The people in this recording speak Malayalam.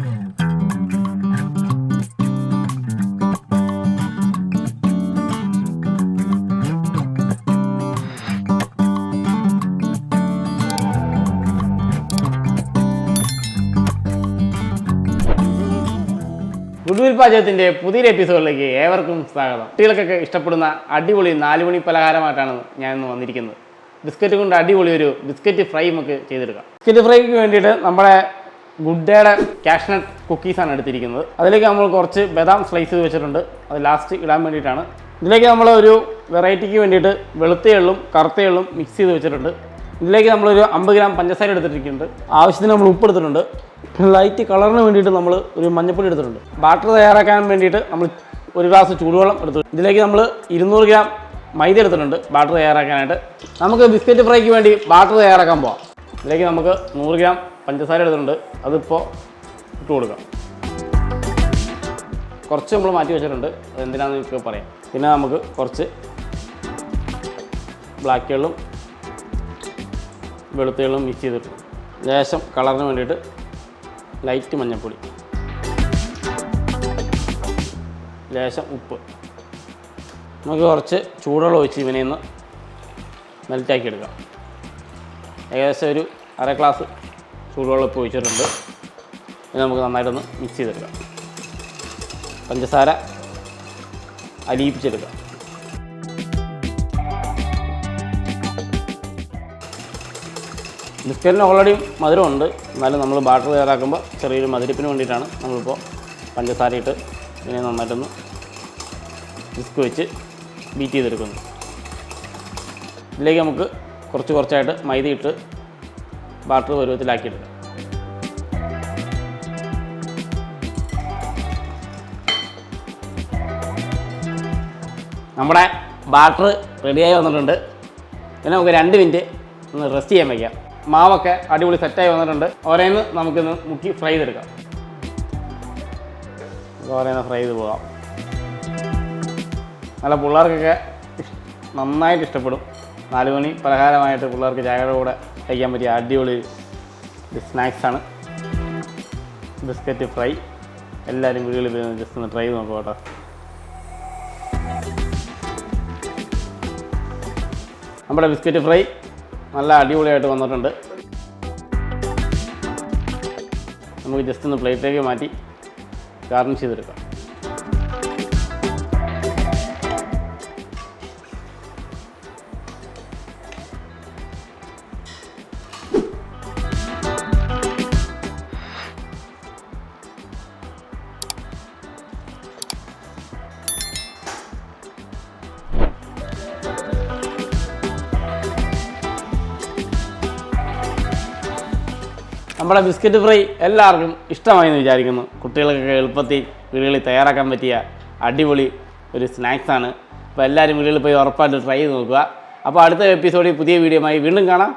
ഗുഡ്വിൽ പാചകത്തിന്റെ പുതിയൊരു എപ്പിസോഡിലേക്ക് ഏവർക്കും സ്വാഗതം. കുട്ടികൾക്കൊക്കെ ഇഷ്ടപ്പെടുന്ന അടിപൊളി നാലുമണി പലഹാരമായിട്ടാണ് ഞാൻ ഇന്ന് വന്നിരിക്കുന്നത്. ബിസ്ക്കറ്റ് കൊണ്ട് അടിപൊളി ഒരു ബിസ്ക്കറ്റ് ഫ്രൈ നമുക്ക് ചെയ്തെടുക്കാം. ബിസ്ക്കറ്റ് ഫ്രൈക്ക് വേണ്ടിയിട്ട് നമ്മുടെ ഗുഡ്ഡയുടെ കാഷ്നട്ട് കുക്കീസാണ് എടുത്തിരിക്കുന്നത്. അതിലേക്ക് നമ്മൾ കുറച്ച് ബദാം സ്ലൈസ് ചെയ്ത് വെച്ചിട്ടുണ്ട്. അത് ലാസ്റ്റ് ഇടാൻ വേണ്ടിയിട്ടാണ്. ഇതിലേക്ക് നമ്മൾ ഒരു വെറൈറ്റിക്ക് വേണ്ടിയിട്ട് വെളുത്ത എള്ളും കറുത്ത എള്ളും മിക്സ് ചെയ്ത് വെച്ചിട്ടുണ്ട്. ഇതിലേക്ക് നമ്മളൊരു അമ്പത് ഗ്രാം പഞ്ചസാര എടുത്തിട്ടുണ്ട്. ആവശ്യത്തിന് നമ്മൾ ഉപ്പ് എടുത്തിട്ടുണ്ട്. ലൈറ്റ് കളറിന് വേണ്ടിയിട്ട് നമ്മൾ ഒരു മഞ്ഞപ്പൊടി എടുത്തിട്ടുണ്ട്. ബാറ്റർ തയ്യാറാക്കാൻ വേണ്ടിയിട്ട് നമ്മൾ ഒരു ഗ്ലാസ് ചൂടുവെള്ളം എടുത്തു. ഇതിലേക്ക് നമ്മൾ ഇരുന്നൂറ് ഗ്രാം മൈദ എടുത്തിട്ടുണ്ട്. ബാറ്റർ തയ്യാറാക്കാനായിട്ട്. നമുക്ക് ബിസ്ക്കറ്റ് ഫ്രൈക്ക് വേണ്ടി ബാറ്റർ തയ്യാറാക്കാൻ പോവാം. ഇതിലേക്ക് നമുക്ക് നൂറ് ഗ്രാം പഞ്ചസാര എടുത്തിട്ടുണ്ട്. അതിപ്പോൾ ഇട്ട് കൊടുക്കാം. കുറച്ച് നമ്മൾ മാറ്റി വെച്ചിട്ടുണ്ട്. അത് എന്തിനാണെന്ന് നിങ്ങൾക്ക് പറയാം. പിന്നെ നമുക്ക് കുറച്ച് ബ്ലാക്ക് എള്ളും വെളുത്തുകളും മിക്സ് ചെയ്തിട്ട് ലേശം കളറിന് വേണ്ടിയിട്ട് ലൈറ്റ് മഞ്ഞൾപ്പൊടി ലേശം ഉപ്പ്. നമുക്ക് കുറച്ച് ചൂടുവെള്ളം ഒഴിച്ച് ഇവനെ ഒന്ന് മെൽറ്റാക്കി എടുക്കാം. ഏകദേശം ഒരു അര ഗ്ലാസ് ചൂടുവെള്ളം ഇപ്പോൾ ഒഴിച്ചിട്ടുണ്ട്. ഇത് നമുക്ക് നന്നായിട്ടൊന്ന് മിക്സ് ചെയ്തെടുക്കാം. പഞ്ചസാര അലിയിപ്പിച്ചെടുക്കാം. ബിസ്ക്കറ്റിന് ഓൾറെഡി മധുരമുണ്ട്. എന്നാലും നമ്മൾ ബാട്ടർ തയ്യാറാക്കുമ്പോൾ ചെറിയൊരു മധുരപ്പിന് വേണ്ടിയിട്ടാണ് നമ്മളിപ്പോൾ പഞ്ചസാര ഇട്ട് ഇതിനെ നന്നായിട്ടൊന്ന് ബിസ്ക് വെച്ച് ബീറ്റ് ചെയ്തെടുക്കുന്നു ഇതിലേക്ക് നമുക്ക് കുറച്ച് കുറച്ചായിട്ട് മൈദയിട്ട് ബാറ്റർ പരുവത്തിലാക്കിയെടുക്കാം നമ്മുടെ ബാറ്റർ റെഡിയായി വന്നിട്ടുണ്ട്. പിന്നെ നമുക്ക് രണ്ട് മിനിറ്റ് ഒന്ന് റെസ്റ്റ് ചെയ്യാൻ വയ്ക്കാം. മാവൊക്കെ അടിപൊളി സെറ്റായി വന്നിട്ടുണ്ട്. ഓരോന്ന് നമുക്കിന്ന് മുക്കി ഫ്രൈ ചെയ്തെടുക്കാം. ഓരോന്ന് ഫ്രൈ ചെയ്ത് പോകാം. നല്ല പിള്ളേർക്കൊക്കെ നന്നായിട്ട് ഇഷ്ടപ്പെടും. നാല് മണി. പലഹാരമായിട്ട് പിള്ളേർക്ക് ചായയുടെ കൂടെ കഴിക്കാൻ പറ്റിയ അടിപൊളി സ്നാക്സാണ് ബിസ്ക്കറ്റ് ഫ്രൈ. എല്ലാവരും വീടുകളിൽ ജസ്റ്റ് ഒന്ന് ട്രൈ നോക്കുക കേട്ടോ. നമ്മുടെ ബിസ്ക്കറ്റ് ഫ്രൈ നല്ല അടിപൊളിയായിട്ട് വന്നിട്ടുണ്ട്. നമുക്ക് ജസ്റ്റ് ഒന്ന് പ്ലേറ്റിലേക്ക് മാറ്റി ഗാർണിഷ് ചെയ്തെടുക്കാം. നമ്മുടെ ബിസ്ക്കറ്റ് ഫ്രൈ എല്ലാവർക്കും ഇഷ്ടമായി എന്ന് വിചാരിക്കുന്നു. കുട്ടികൾക്കൊക്കെ എളുപ്പത്തിൽ വീടുകളിൽ തയ്യാറാക്കാൻ പറ്റിയ അടിപൊളി ഒരു സ്നാക്സാണ് അപ്പോൾ എല്ലാവരും വീടുകളിൽ പോയി ഉറപ്പായിട്ട് ട്രൈ ചെയ്ത് നോക്കുക. അപ്പോൾ അടുത്ത എപ്പിസോഡിൽ പുതിയ വീഡിയോയുമായി വീണ്ടും കാണാം.